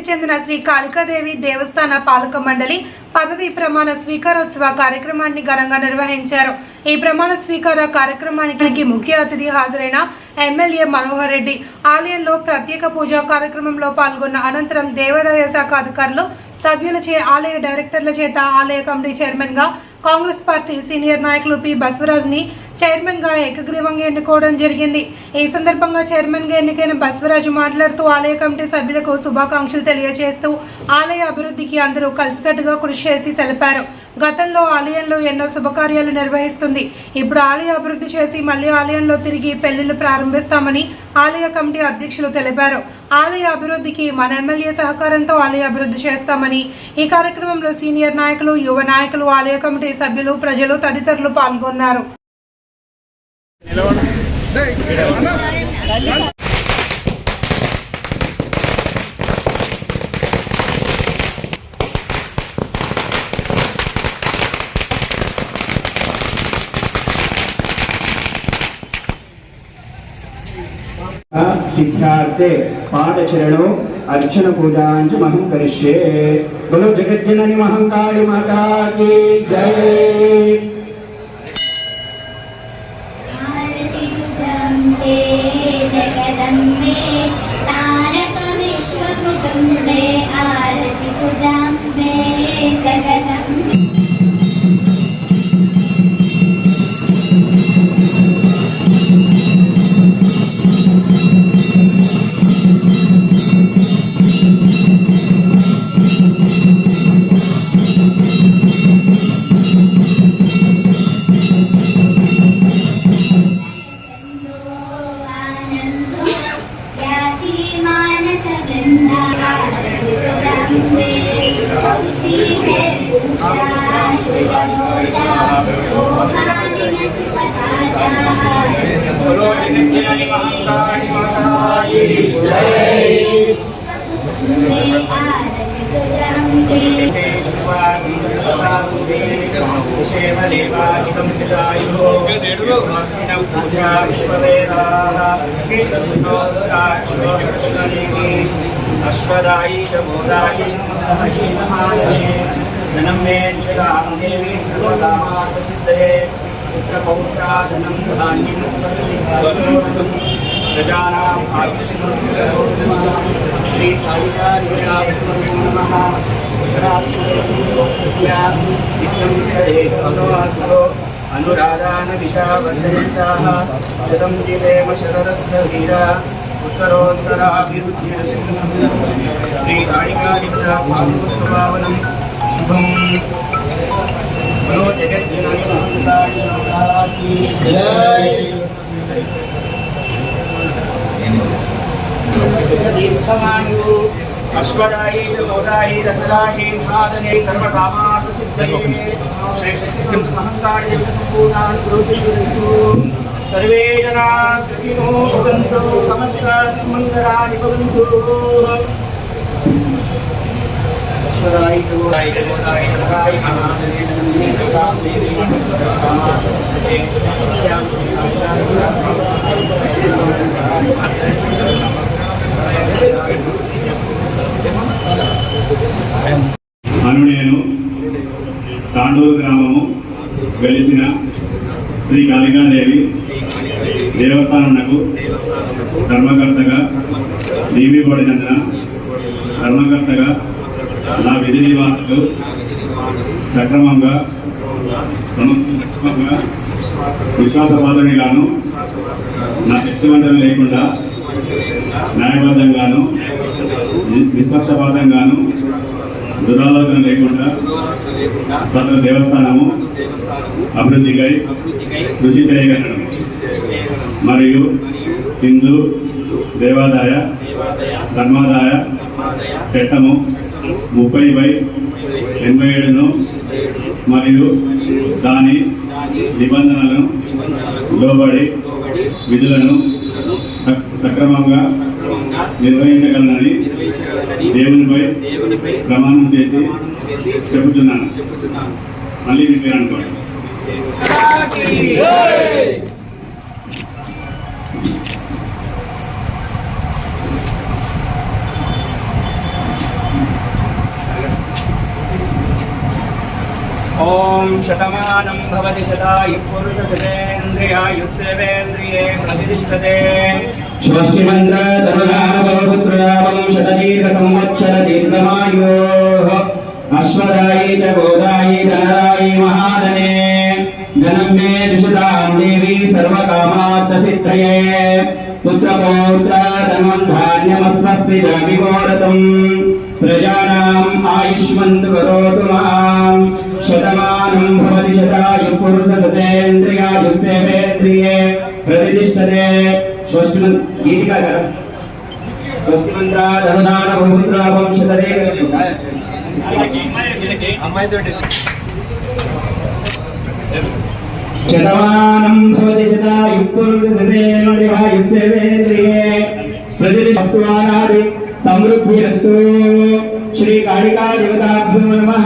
ప్రసిద్ధి చెందిన శ్రీ కాళికాదేవి దేవస్థాన పాలక మండలి పదవి ప్రమాణ స్వీకారోత్సవ కార్యక్రమాన్ని ఘనంగా నిర్వహించారు. ఈ ప్రమాణ స్వీకార కార్యక్రమానికి ముఖ్య అతిథి హాజరైన ఎమ్మెల్యే మనోహర్ రెడ్డి. ఆలయంలో ప్రత్యేక పూజా కార్యక్రమంలో పాల్గొన్న అనంతరం దేవాదాయ శాఖ అధికారులు సభ్యులచే ఆలయ డైరెక్టర్ల చేత ఆలయ కమిటీ చైర్మన్గా కాంగ్రెస్ పార్టీ సీనియర్ నాయకులు పి బసవరాజ్ని చైర్మన్గా ఏకగ్రీవంగా ఎన్నుకోవడం జరిగింది. ఈ సందర్భంగా చైర్మన్గా ఎన్నికైన బసవరాజు మాట్లాడుతూ ఆలయ కమిటీ సభ్యులకు శుభాకాంక్షలు తెలియజేస్తూ ఆలయ అభివృద్ధికి అందరూ కలిసికట్టుగా కృషి చేసి తెలిపారు. గతంలో ఆలయంలో ఎన్నో శుభకార్యాలు నిర్వహిస్తుంది. ఇప్పుడు ఆలయ అభివృద్ధి చేసి మళ్ళీ ఆలయంలో తిరిగి పెళ్ళిళ్ళు ప్రారంభిస్తామని ఆలయ కమిటీ అధ్యక్షులు తెలిపారు. ఆలయ అభివృద్ధికి మన ఎమ్మెల్యే సహకారంతో ఆలయ అభివృద్ధి చేస్తామని ఈ కార్యక్రమంలో సీనియర్ నాయకులు యువ నాయకులు ఆలయ కమిటీ సభ్యులు ప్రజలు తదితరులు పాల్గొన్నారు. सिद्धार्थे पादचरणौ अर्चन पूजाञ्च महं करिष्ये बोलो जगज्जननि महङ्काळि माता की जय अश्वदायी चमोदायी धनं मे शिवां देवी सर्वदा मातसिद्धये पुत्रपौत्राधनं धान्यं स्वस्ति प्रजानाम् आयुष्मत् श्रीकालिकादेव्याय नमः नित्यं भगवासो अनुराधानदिशावर्धयन्ताः शतं जिवेम शरदस्य वीरा उत्तरोत्तराभिवृद्धिरसु श्रीकालिकादित्या भागवतपावनं शुभं मनो जगज्जननि అశ్వరాయి చోదాయి రథరాయి నాదనే సర్వకామార్థ సిద్ధయే శ్రేష్ఠ మహంకార్య సంపూర్ణాన్ని దోషయస్తు సర్వే జనా సుఖినో భవంతు సమస్త సన్మంగళాని నేను తాండూరు గ్రామము వెలిసిన శ్రీ కాళికాదేవి దేవస్థానమునకు ధర్మకర్తగా నియమిబడినందున ధర్మకర్తగా నా విధి నివాసులు సక్రమంగా సక్రమంగా విశ్వాసపాత్రనిగాను నా శక్తివంతం లేకుండా న్యాయబద్ధంగాను నిష్పక్షపాతంగాను దురాలోచన లేకుండా తన దేవస్థానము అభివృద్ధికై కృషి చేయగలను. మరియు హిందూ దేవాదాయ ధర్మాదాయ చట్టము ముప్పై బై ఎనభై ఏడును మరియు దాని నిబంధనలను లోబడి విధులను సక్- సక్రమంగా నిర్వహించగలనని దేవునిపై ప్రమాణం చేసి చెబుతున్నాను. మళ్ళీ మీ ॐ शतमानं भवति शतायुः पुरुषशतेन्द्रियायुस्सेवेन्द्रिये प्रतिष्ठते षष्टिमन्त्रतरुणानवपुत्रावं षटदीर्घसंवत्सरदीर्घमायोः अश्वदायी च बोधायी धनरायी महादने जनम्ये त्रिशुतां देवी सर्वकामार्थसिद्धये पुत्रपौत्राधनं धान्यमस्वस्ति जाभिवोढतम् प्रजानाम् आयुष्मन्तु करो प्रतिष्ठते स्वस्तिमन् गीतिका करा स्वस्तिमन्त्रादनुदान बहुपुत्रा वंशतरे शतमानं भवति शतायुक्तुर्सेवेन्द्रिये प्रतिष्ठस्तुवानादि समृद्धिरस्तु श्रीकालिका देवताभ्यो नमः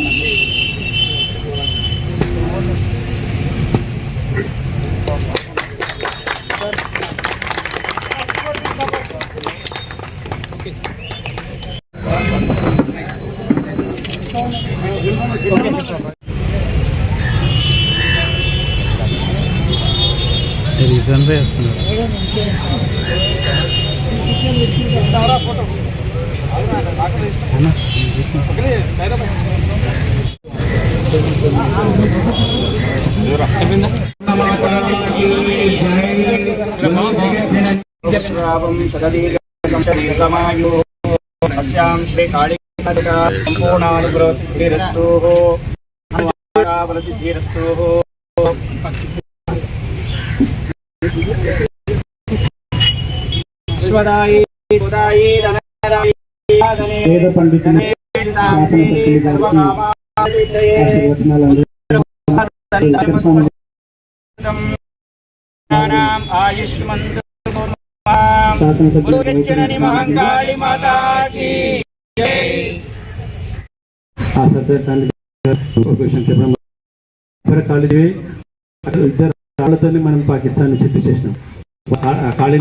రావం శతదీర్ఘమాయు అస్యాం శ్రీకాళికా సంపూర్ణానుగ్రహసిద్ధిరస్తు పేద పండితులు శాసన సభ్యులు గారికి ఆశీర్వచనాలు శాసన సభ్యులు కాలేజీ ఇద్దరు మనం పాకిస్తాన్ చిత్తు చేసినాం. కాళీ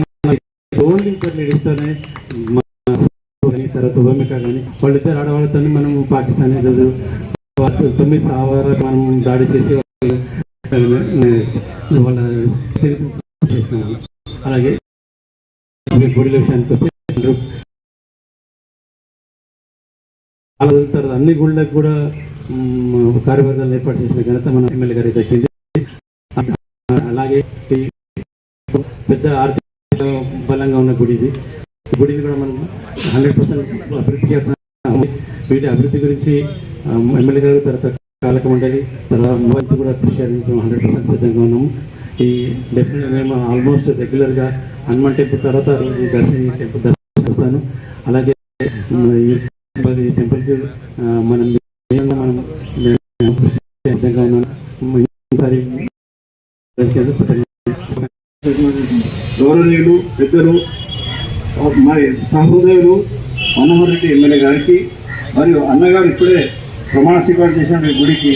కాలేజీ ఓన్లీ ఇద్దరు తర్వాత భూమిక కానీ వాళ్ళిద్దరు ఆడవాళ్ళతో మనం పాకిస్తాన్ తొమ్మిది సావారు మనం దాడి చేసి వాళ్ళ చేస్తున్నాను అలాగే మీ గుడిల విషయానికి వస్తే అలా తర్వాత అన్ని గుళ్ళకు కూడా మ్, కార్యవర్గాలు ఏర్పాటు చేసిన ఘనత మన ఎమ్మెల్యే గారికి దక్కింది. అలాగే పెద్ద ఆర్థిక గుడి ఇది గుడిని కూడా మనం హండ్రెడ్ పర్సెంట్ అభివృద్ధి చేయాల్సిన వీటి అభివృద్ధి గురించి ఎమ్మెల్యే గారు తర్వాత కాలక మండలి తర్వాత మొబైల్ కూడా కృషి హండ్రెడ్ పర్సెంట్ సిద్ధంగా ఉన్నాము. ఈ డెఫినెట్ మేము ఆల్మోస్ట్ రెగ్యులర్గా హనుమాన్ టెంపుల్ తర్వాత రోజు దర్శనం టెంపుల్ దర్శనం అలాగే ఈ టెంపుల్ టెంపుల్కి మనం మనం సిద్ధంగా ఉన్నాను. ఈసారి గౌరవనీయులు పెద్దలు మరి సహృదయులు మనోహర్ రెడ్డి ఎమ్మెల్యే గారికి మరియు అన్నగారు ఇప్పుడే ప్రమాణ స్వీకారం చేసిన గుడికి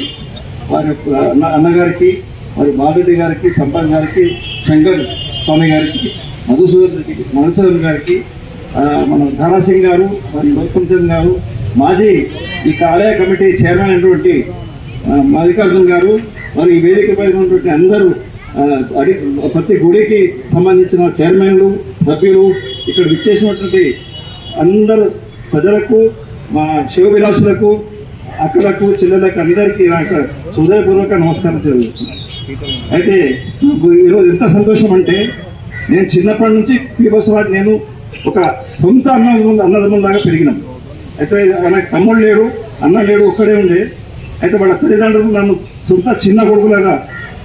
వారి యొక్క అన్న అన్నగారికి మరి బాలరెడ్డి గారికి సంపత్ గారికి శంకర్ స్వామి గారికి మధుసూదన్ రెడ్డి మధుసూదన్ గారికి మన ధారాసింగ్ గారు మరి గౌతమ్ చంద్ గారు మాజీ ఈ ఆలయ కమిటీ చైర్మన్ అయినటువంటి మల్లికార్జున్ గారు మరి ఈ వేదికపై ఉన్నటువంటి అందరూ ప్రతి గుడికి సంబంధించిన చైర్మన్లు సభ్యులు ఇక్కడ విచ్చేసినటువంటి అందరు ప్రజలకు మా శివ విలాసులకు అక్కలకు చెల్లెలకు అందరికీ నా యొక్క హృదయపూర్వక నమస్కారం తెలియజేస్తున్నాను అయితే నాకు ఈరోజు ఎంత సంతోషం అంటే నేను చిన్నప్పటి నుంచి పీబస్వాడ్ నేను ఒక సొంత అన్న అన్నదమ్ములాగా పెరిగినాం. అయితే నాకు తమ్ముడు లేడు అన్న లేడు ఒక్కడే ఉండే. అయితే వాళ్ళ తల్లిదండ్రులు నన్ను సొంత చిన్న కొడుకులాగా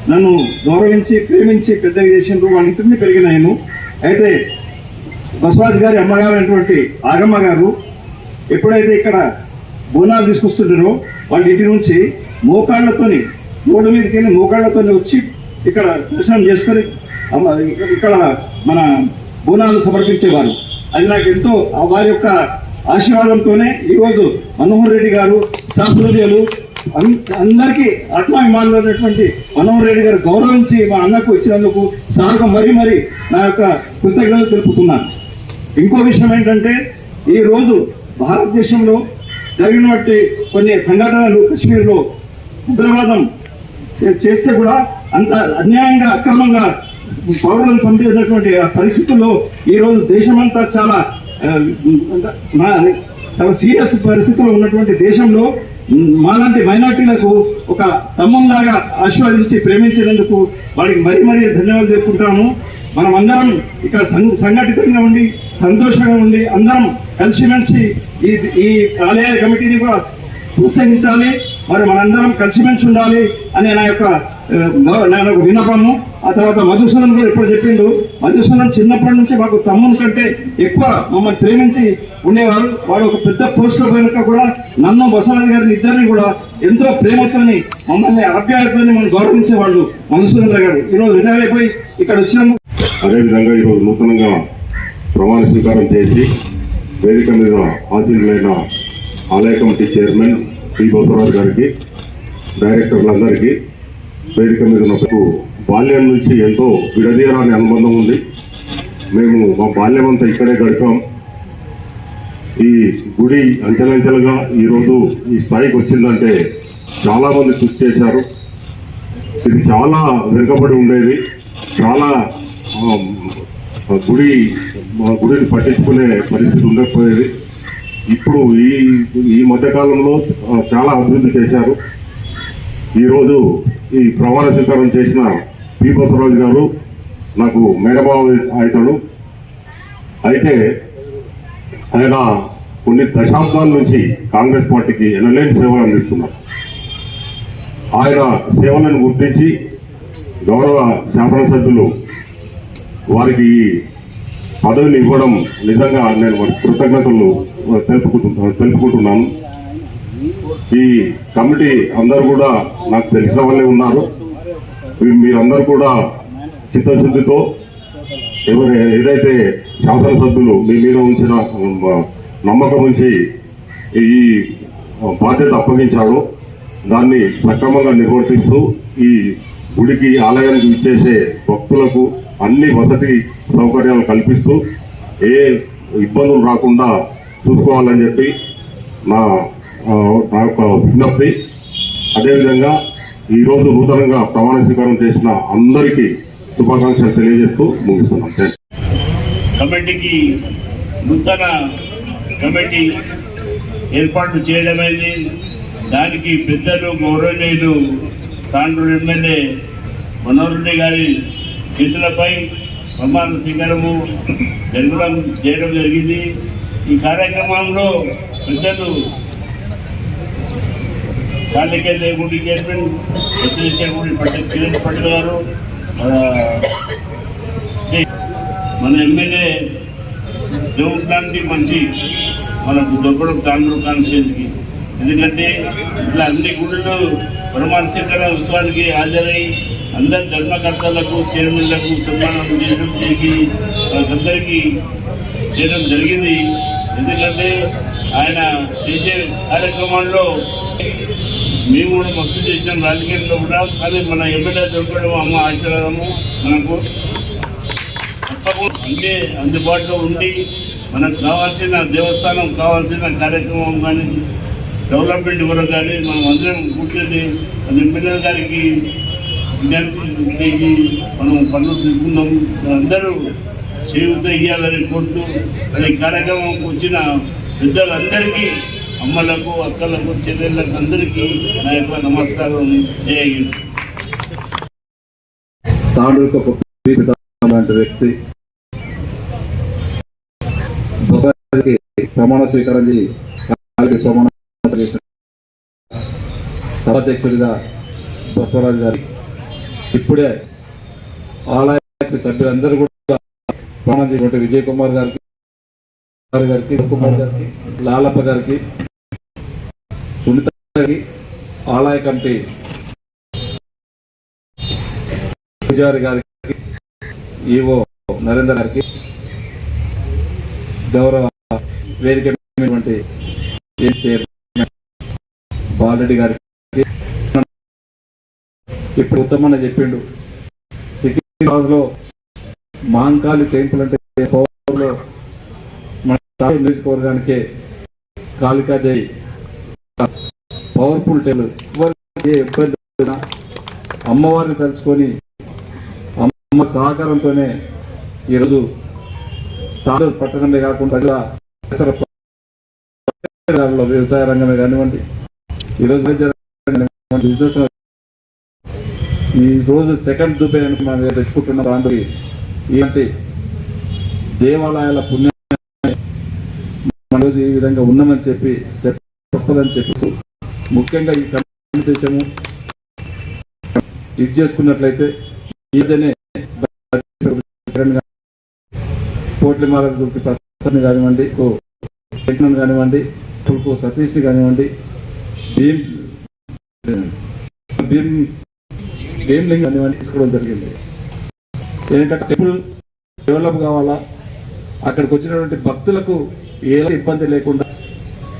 నన్ను గౌరవించి ప్రేమించి పెద్దగా చేసిండ్రు వాళ్ళ ఇంటిని పెరిగిన నేను. అయితే బసవరాజు గారి అమ్మగారు అయినటువంటి ఆగమ్మ గారు ఎప్పుడైతే ఇక్కడ బోనాలు తీసుకొస్తుంటారో వాళ్ళ ఇంటి నుంచి మోకాళ్ళతోని రోడ్డు మీదకి వెళ్ళి మోకాళ్ళతోని వచ్చి ఇక్కడ దర్శనం చేసుకొని ఇక్కడ మన బోనాలు సమర్పించేవారు. అది నాకు ఎంతో వారి యొక్క ఆశీర్వాదంతోనే ఈరోజు మనోహర్ రెడ్డి గారు శాస్త్రోదయాలు అందరికీ ఆత్మాభిమానులు ఉన్నటువంటి మనోహర్ రెడ్డి గారు గౌరవించి మా అన్నకు ఇచ్చినందుకు సార్కు మరీ మరీ నా యొక్క కృతజ్ఞతలు తెలుపుతున్నాను. ఇంకో విషయం ఏంటంటే ఈరోజు భారతదేశంలో జరిగినటువంటి కొన్ని సంఘటనలు కశ్మీర్లో ఉగ్రవాదం చేస్తే కూడా అంత అన్యాయంగా అక్రమంగా పౌరులను చంపేసినటువంటి పరిస్థితుల్లో ఈ రోజు దేశమంతా చాలా చాలా సీరియస్ పరిస్థితుల్లో ఉన్నటువంటి దేశంలో మాలాంటి మైనార్టీలకు ఒక తమ్మంలాగా ఆశీర్వదించి ప్రేమించినందుకు వారికి మరీ మరీ ధన్యవాదాలు చెప్పుకుంటాము. మనం అందరం ఇక్కడ సం- సంఘటితంగా ఉండి సంతోషంగా ఉండి అందరం కలిసిమెలిసి ఈ ఈ ఆలయ కమిటీని కూడా ప్రోత్సహించాలి. మరి మనందరం కలిసిమెలిసి ఉండాలి అనే నా యొక్క ఆ, నా యొక్క విన్నపము. ఆ తర్వాత మధుసూదన్ కూడా ఇప్పుడు చెప్పిండు మధుసూదన్ చిన్నప్పటి నుంచి మాకు తమ్ముని కంటే ఎక్కువ మమ్మల్ని ప్రేమించి ఉండేవారు. వారు ఒక పెద్ద పోస్ట్ వెనుక కూడా నన్ను బసవరాజు గారిని ఇద్దరిని కూడా ఎంతో ప్రేమతోని మమ్మల్ని ఆప్యాయతోని మనం గౌరవించేవాళ్ళు మధుసూదన్ గారు. ఈరోజు రిటైర్ అయిపోయి ఇక్కడ వచ్చినందుకు అదేవిధంగా ఈరోజు నూతనంగా ప్రమాణ స్వీకారం చేసి వేదిక మీద హాజరులైన ఆలయ కమిటీ చైర్మన్ పి బసవరాజు గారికి డైరెక్టర్లందరికీ వేదిక మీద నాకు బాల్యం నుంచి ఎంతో విడదీయరాని అనుబంధం ఉంది. మేము మా బాల్యం అంతా ఇక్కడే గడిపాం. ఈ గుడి అంచెలంచెలుగా ఈరోజు ఈ స్థాయికి వచ్చిందంటే చాలామంది కృషి చేశారు. ఇది చాలా వెనుకబడి ఉండేది. చాలా గుడి మా గుడిని పట్టించుకునే పరిస్థితి ఉండకపోయేది. ఇప్పుడు ఈ ఈ మధ్యకాలంలో చాలా అభివృద్ధి చేశారు. ఈరోజు ఈ ప్రమాణ స్వీకారం చేసిన పి బసవరాజు గారు నాకు మేడబాబు అవుతాడు అయితే ఆయన కొన్ని దశాబ్దాల నుంచి కాంగ్రెస్ పార్టీకి ఎనలేని సేవలు అందిస్తున్నారు. ఆయన సేవలను గుర్తించి గౌరవ శాసనసభ్యులు వారికి పదవిని ఇవ్వడం నిజంగా నేను వారి కృతజ్ఞతలు తెలుపుకుంటున్నా తెలుపుకుంటున్నాను. ఈ కమిటీ అందరూ కూడా నాకు తెలిసిన వాళ్ళే ఉన్నారు. మీరందరూ కూడా చిత్తశుద్ధితో ఎవరు ఏదైతే శాసనసభ్యులు మీ మీద ఉంచిన నమ్మకం ఉంచి ఈ బాధ్యత అప్పగించాడో దాన్ని సక్రమంగా నిర్వర్తిస్తూ ఈ గుడికి ఆలయానికి ఇచ్చేసే భక్తులకు అన్ని వసతి సౌకర్యాలు కల్పిస్తూ ఏ ఇబ్బందులు రాకుండా చూసుకోవాలని చెప్పి నా నా యొక్క విజ్ఞప్తి. అదేవిధంగా ఈరోజు నూతనంగా ప్రమాణ స్వీకారం చేసిన అందరికీ శుభాకాంక్షలు తెలియజేస్తూ ముగిస్తున్నాం. కమిటీకి నూతన కమిటీ ఏర్పాటు చేయడమైంది. దానికి పెద్దలు గౌరవనీయులు తాండ్రు ఎమ్మెల్యే మనోరెడ్డి గారి చేతులపై ప్రమాణ స్వీకారము జరగడం చేయడం జరిగింది. ఈ కార్యక్రమంలో పెద్దలు దానికే దేవుడి చైర్మన్ ప్రతి గుడి పటేల్ కిరణ్ పటేల్ గారు మన ఎమ్మెల్యే దేవుడు లాంటి మనిషి మనకు దొబ్బడం తాండ్రు కాన్స్టిట్యూన్సీకి ఎందుకంటే ఇట్లా అన్ని గుళ్ళు ప్రమాణ ఉత్సవానికి హాజరై అందరి ధర్మకర్తలకు చైర్మన్లకు సన్మానం చేయడం చేసి వాళ్ళందరికీ చేయడం జరిగింది. ఎందుకంటే ఆయన చేసే కార్యక్రమాల్లో మేము కూడా మస్తు చేసినాం రాజకీయంలో కూడా. కానీ మన ఎమ్మెల్యే దొరకడం అమ్మ ఆశీర్వాదము మనకు. అంటే అందుబాటులో ఉండి మనకు కావాల్సిన దేవస్థానం కావాల్సిన కార్యక్రమం కానీ డెవలప్మెంట్ వరకు కానీ మనం అందరం కూర్చొని అది ఎమ్మెల్యే గారికి విజ్ఞప్తి చేసి మనం పనులు తీసుకుందాం అందరూ చేయూత ఇవ్వాలని కోరుతూ అది కార్యక్రమం వచ్చిన పెద్దలందరికీ అమ్మలకు అక్కలకు చెల్లెళ్ళకు అందరికీ నా యొక్క నమస్కారం చేయండి వ్యక్తి. ప్రమాణ స్వీకారం చేసి ప్రమాణ సభాధ్యక్షుడిగా బసవరాజు గారి ఇప్పుడే ఆలయ సభ్యులందరూ కూడా ప్రమాణం చేసినటువంటి విజయ్ కుమార్ గారికి కుమార్ గారికి కుమార్ గారికి లాలప్ప గారికి సునీత ఆలయ కంటి పూజారి గారికి ఈవో నరేందర్ గారికి గౌరవ వేదిక బాలరెడ్డి గారికి ఇప్పుడు ఉత్తమన్న చెప్పిండు. సికింద్రాబాద్లో మాంకాళి టెంపుల్ అంటే పవర్లో మన తాలూరు నియోజకవర్గానికే కాళికాదేవి పవర్ఫుల్ టెంపుల్ ఎవరికి ఏ ఇబ్బంది అమ్మవారిని తలుచుకొని అమ్మ సహకారంతోనే ఈరోజు తాడూరు పట్టణమే కాకుండా ప్రజల వ్యవసాయ రంగమే కానివ్వండి ఈరోజు బిజినెస్ ఈ రోజు సెకండ్ దుబాయ్ అని మనం తెచ్చుకుంటున్న దాంట్లో ఇలాంటి దేవాలయాల పుణ్యం మన రోజు ఈ విధంగా ఉన్నామని చెప్పి చెప్పదని చెప్పి ముఖ్యంగా ఈ కమ్యూనికేషను ఇది చేసుకున్నట్లయితే ఏదైనా కోట్లి మహారాజ్ గురికి ప్రసాద్ని కానివ్వండి శక్నన్ కానివ్వండి ఇప్పుడు సతీష్ని కానివ్వండి భీమ్ భీమ్ భీమ్లింగ్ కానివ్వండి తీసుకోవడం జరిగింది. ఏంటంటే టెంపుల్ డెవలప్ కావాలా? అక్కడికి వచ్చినటువంటి భక్తులకు ఏ ఇబ్బంది లేకుండా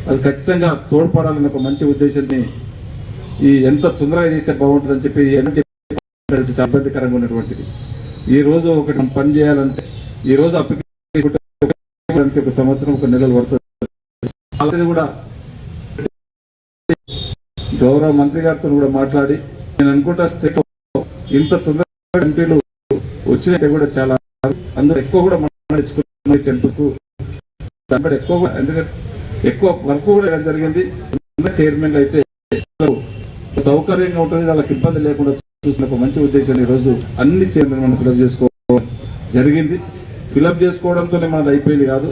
అది ఖచ్చితంగా తోడ్పడాలని ఒక మంచి ఉద్దేశాన్ని ఈ ఎంత తొందరగా చేస్తే బాగుంటుందని చెప్పి ఎన్నిటి చాలా ఇబ్బందికరంగా ఉన్నటువంటిది. ఈ రోజు ఒకటి పని చేయాలంటే ఈ రోజు అప్లికేషన్ ఒక సంవత్సరం ఒక నెలలు పడుతుంది. అలాగే కూడా గౌరవ మంత్రి గారితో కూడా మాట్లాడి నేను అనుకుంటా స్టేట్ ఇంత తొందరగా ఎంపీలు వచ్చినట్టే కూడా చాలా అందులో ఎక్కువ కూడా మాట్లాడించుకున్న టెంపుల్స్ ఎక్కువ ఎందుకంటే ఎక్కువ వర్క్ కూడా జరిగింది. చైర్మన్ అయితే సౌకర్యంగా ఉంటుంది వాళ్ళకి ఇబ్బంది లేకుండా చూసిన ఒక మంచి ఉద్దేశాన్ని ఈరోజు రోజు అన్ని చైర్మన్ మనం ఫిలప్ చేసుకోవడం జరిగింది. ఫిలప్ చేసుకోవడంతోనే మనది అయిపోయింది కాదు.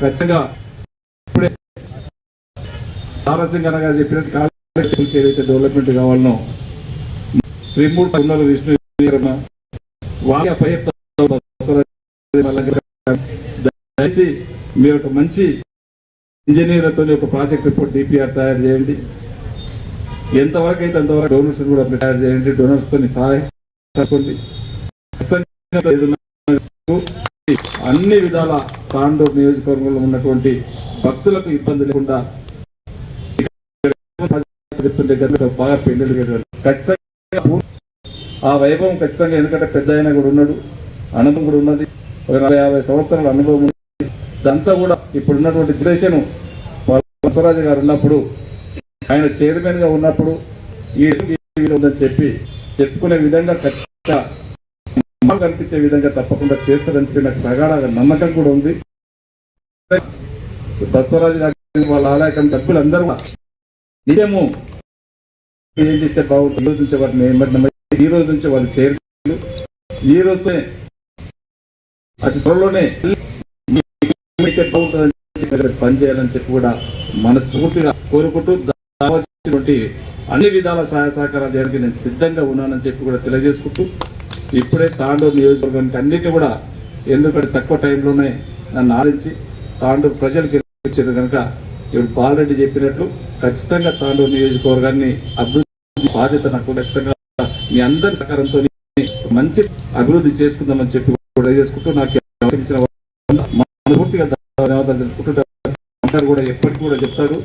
ఖచ్చితంగా ఇప్పుడే తారాసింగ్ అనగా చెప్పినట్టు కాలేజీకి ఏదైతే డెవలప్మెంట్ కావాలనో రిమోట్ ఉన్నారు విష్ణు వాళ్ళ పై దయచేసి మీరు ఒక మంచి ఇంజనీర్లతో ఒక ప్రాజెక్ట్ రిపోర్ట్ డిపిఆర్ తయారు చేయండి. ఎంతవరకు అయితే అంతవరకు డోనర్స్ కూడా తయారు చేయండి డోనర్స్తో సహాయం అన్ని విధాల తాండూరు నియోజకవర్గంలో ఉన్నటువంటి భక్తులకు ఇబ్బంది లేకుండా చెప్తుంటే కనుక బాగా పెళ్ళి ఖచ్చితంగా ఆ వైభవం ఖచ్చితంగా ఎందుకంటే పెద్ద ఆయన కూడా ఉన్నాడు అనుభవం కూడా ఉన్నది. ఒక నలభై యాభై సంవత్సరాల అనుభవం ఇదంతా కూడా ఇప్పుడు ఉన్నటువంటి జనరేషన్ బసవరాజు గారు ఉన్నప్పుడు ఆయన చైర్మన్గా ఉన్నప్పుడు ఈ ఉందని చెప్పి చెప్పుకునే విధంగా ఖచ్చితంగా కనిపించే విధంగా తప్పకుండా చేస్తారని చెప్పి నాకు ప్రగాఢ నమ్మకం కూడా ఉంది. బసవరాజు గారు వాళ్ళ ఆలయకం డబ్బులు అందరూ నిజము ఏం చేస్తే బాగుంటుంది? ఈ రోజు నుంచి వాటిని ఈ రోజు నుంచి వాళ్ళు చేరు ఈ రోజునే అతి త్వరలోనే మీకే బాగుంటుందని చెప్పి పని చేయాలని చెప్పి కూడా మనస్ఫూర్తిగా కోరుకుంటూ కావాల్సినటువంటి అన్ని విధాల సహాయ సహకారాలు చేయడానికి నేను సిద్ధంగా ఉన్నానని చెప్పి కూడా తెలియజేసుకుంటూ ఇప్పుడే తాండూరు నియోజకవర్గానికి అన్నిటి కూడా ఎందుకంటే తక్కువ టైంలోనే నన్ను ఆదించి తాండూరు ప్రజలకు ఇచ్చారు కనుక ఇప్పుడు బాలరెడ్డి చెప్పినట్లు ఖచ్చితంగా తాండూరు నియోజకవర్గాన్ని అభివృద్ధి బాధ్యత నాకు ఖచ్చితంగా మీ అందరి సహకారంతో మంచి అభివృద్ధి చేసుకుందామని చెప్పి కూడా చేసుకుంటూ నాకు పూర్తిగా ధన్యవాదాలు కూడా ఎప్పటికీ కూడా చెప్తాడు